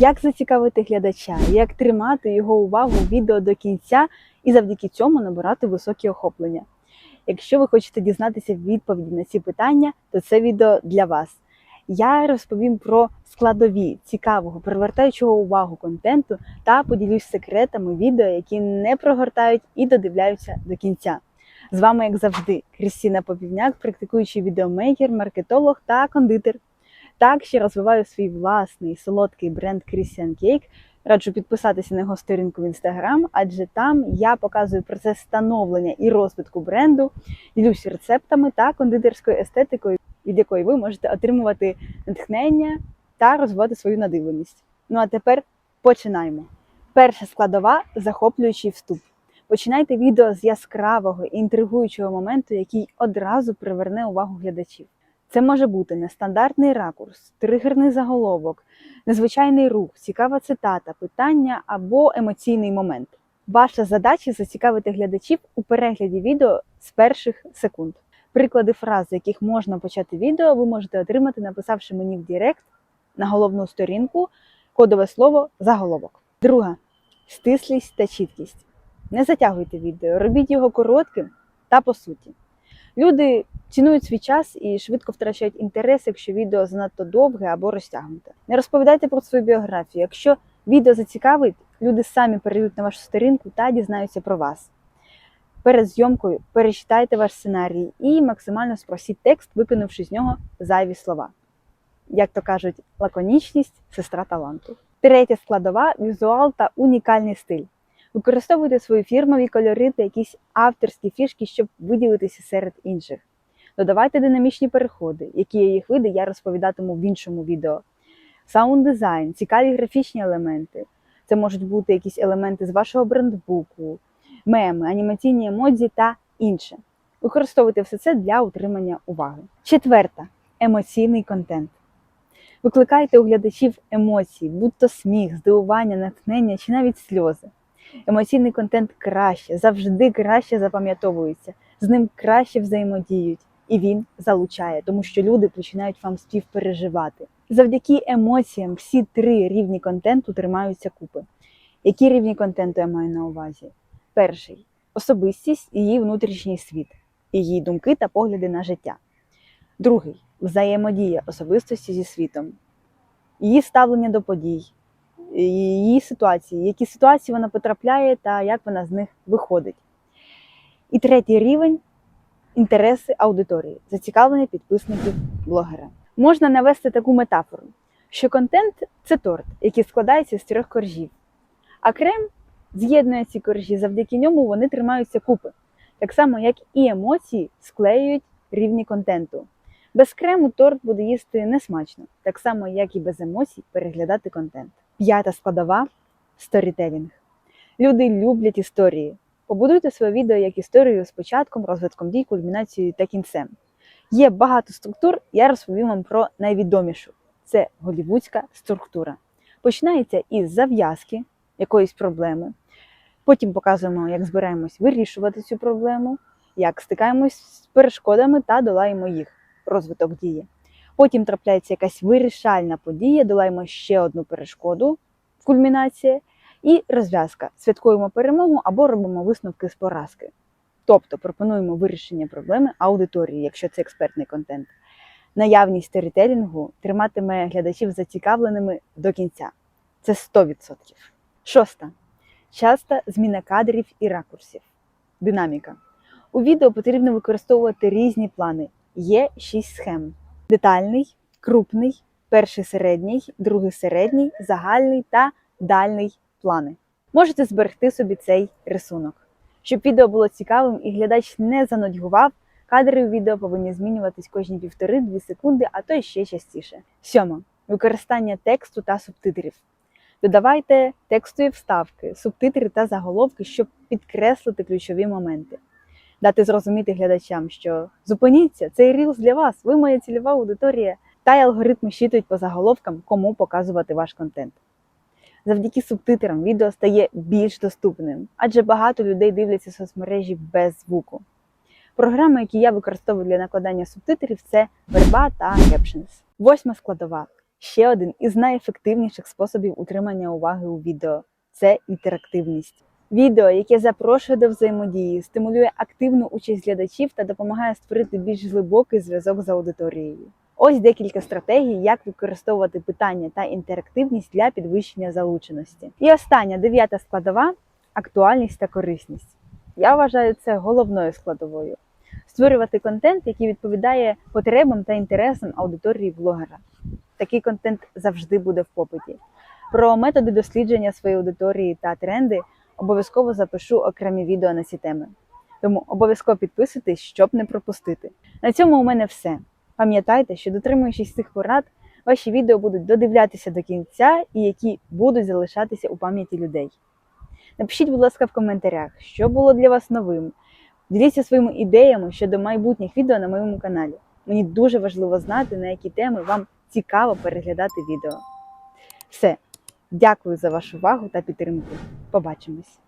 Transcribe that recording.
Як зацікавити глядача, як тримати його увагу відео до кінця і завдяки цьому набирати високі охоплення. Якщо ви хочете дізнатися відповіді на ці питання, то це відео для вас. Я розповім про складові цікавого, привертаючого увагу контенту та поділюсь секретами відео, які не прогортають і додивляються до кінця. З вами, як завжди, Крістіна Попівняк, практикуючий відеомейкер, маркетолог та кондитер. Так ще розвиваю свій власний солодкий бренд Christian Cake. Раджу підписатися на його сторінку в інстаграм, адже там я показую процес становлення і розвитку бренду, ділюсь рецептами та кондитерською естетикою, від якої ви можете отримувати натхнення та розвивати свою надивленість. Ну а тепер починаємо. Перша складова захоплюючий вступ. Починайте відео з яскравого і інтригуючого моменту, який одразу приверне увагу глядачів. Це може бути нестандартний ракурс, тригерний заголовок, незвичайний рух, цікава цитата, питання або емоційний момент. Ваша задача зацікавити глядачів у перегляді відео з перших секунд. Приклади фраз, з яких можна почати відео, ви можете отримати, написавши мені в Директ на головну сторінку кодове слово заголовок. Друга стислість та чіткість. Не затягуйте відео, робіть його коротким та по суті. Люди цінують свій час і швидко втрачають інтерес, якщо відео занадто довге або розтягнуте. Не розповідайте про свою біографію. Якщо відео зацікавить, люди самі перейдуть на вашу сторінку та дізнаються про вас. Перед зйомкою перечитайте ваш сценарій і максимально спросіть текст, викинувши з нього зайві слова. Як то кажуть, лаконічність сестра таланту. Третя складова візуал та унікальний стиль. Використовуйте свої фірмові кольори та якісь авторські фішки, щоб виділитися серед інших. Додавайте динамічні переходи, які є їх види, я розповідатиму в іншому відео. Саунд дизайн, цікаві графічні елементи. Це можуть бути якісь елементи з вашого брендбуку, меми, анімаційні емодзі та інше. Використовуйте все це для утримання уваги. Четверта емоційний контент. Викликайте у глядачів емоції, будь то сміх, здивування, натхнення чи навіть сльози. Емоційний контент краще, завжди краще запам'ятовується, з ним краще взаємодіють, і він залучає, тому що люди починають вам співпереживати. Завдяки емоціям всі три рівні контенту тримаються купи. Які рівні контенту я маю на увазі? Перший особистість і її внутрішній світ, її думки та погляди на життя. Другий взаємодія особистості зі світом, її ставлення до подій, її ситуації, які ситуації вона потрапляє та як вона з них виходить. І третій рівень інтереси аудиторії, зацікавлення підписників блогера. Можна навести таку метафору, що контент це торт, який складається з трьох коржів, а крем з'єднує ці коржі, завдяки ньому вони тримаються купи, так само, як і емоції склеюють рівні контенту. Без крему торт буде їсти несмачно, так само, як і без емоцій переглядати контент. П'ята складова сторітелінг. Люди люблять історії. Побудуйте своє відео як історію з початком, розвитком дій, кульмінацією та кінцем. Є багато структур, я розповім вам про найвідомішу. Це голівудська структура. Починається із зав'язки якоїсь проблеми. Потім показуємо, як збираємось вирішувати цю проблему, як стикаємось з перешкодами та долаємо їх. Розвиток дії. Потім трапляється якась вирішальна подія, долаємо ще одну перешкоду, кульмінація, і розв'язка. Святкуємо перемогу або робимо висновки з поразки. Тобто пропонуємо вирішення проблеми аудиторії, якщо це експертний контент. Наявність сторітелінгу триматиме глядачів зацікавленими до кінця. Це 100%. Шоста. Часта зміна кадрів і ракурсів. Динаміка. У відео потрібно використовувати різні плани. Є 6 схем: детальний, крупний, перший середній, другий середній, загальний та дальний плани. Можете зберегти собі цей рисунок. Щоб відео було цікавим і глядач не занудьгував, кадри у відео повинні змінюватись кожні півтори-дві секунди, а то й ще частіше. Сьома. Використання тексту та субтитрів. Додавайте текстові вставки, субтитри та заголовки, щоб підкреслити ключові моменти. Дати зрозуміти глядачам, що зупиніться, цей рілс для вас, ви моя цільова аудиторія, та й алгоритми щитують по заголовкам, кому показувати ваш контент. Завдяки субтитрам відео стає більш доступним, адже багато людей дивляться соцмережі без звуку. Програми, які я використовую для накладання субтитрів, це Verba та Captions. Восьма складова Ще один із найефективніших способів утримання уваги у відео це інтерактивність. Відео, яке запрошує до взаємодії, стимулює активну участь глядачів та допомагає створити більш глибокий зв'язок з аудиторією. Ось декілька стратегій, як використовувати питання та інтерактивність для підвищення залученості. І остання дев'ята складова актуальність та корисність. Я вважаю це головною складовою. Створювати контент, який відповідає потребам та інтересам аудиторії блогера. Такий контент завжди буде в попиті. Про методи дослідження своєї аудиторії та тренди обов'язково запишу окремі відео на ці теми. Тому обов'язково підписуйтесь, щоб не пропустити. На цьому у мене все. Пам'ятайте, що дотримуючись цих порад, ваші відео будуть додивлятися до кінця і які будуть залишатися у пам'яті людей. Напишіть, будь ласка, в коментарях, що було для вас новим. Діліться своїми ідеями щодо майбутніх відео на моєму каналі. Мені дуже важливо знати, на які теми вам цікаво переглядати відео. Все, дякую за вашу увагу та підтримку. Побачимось!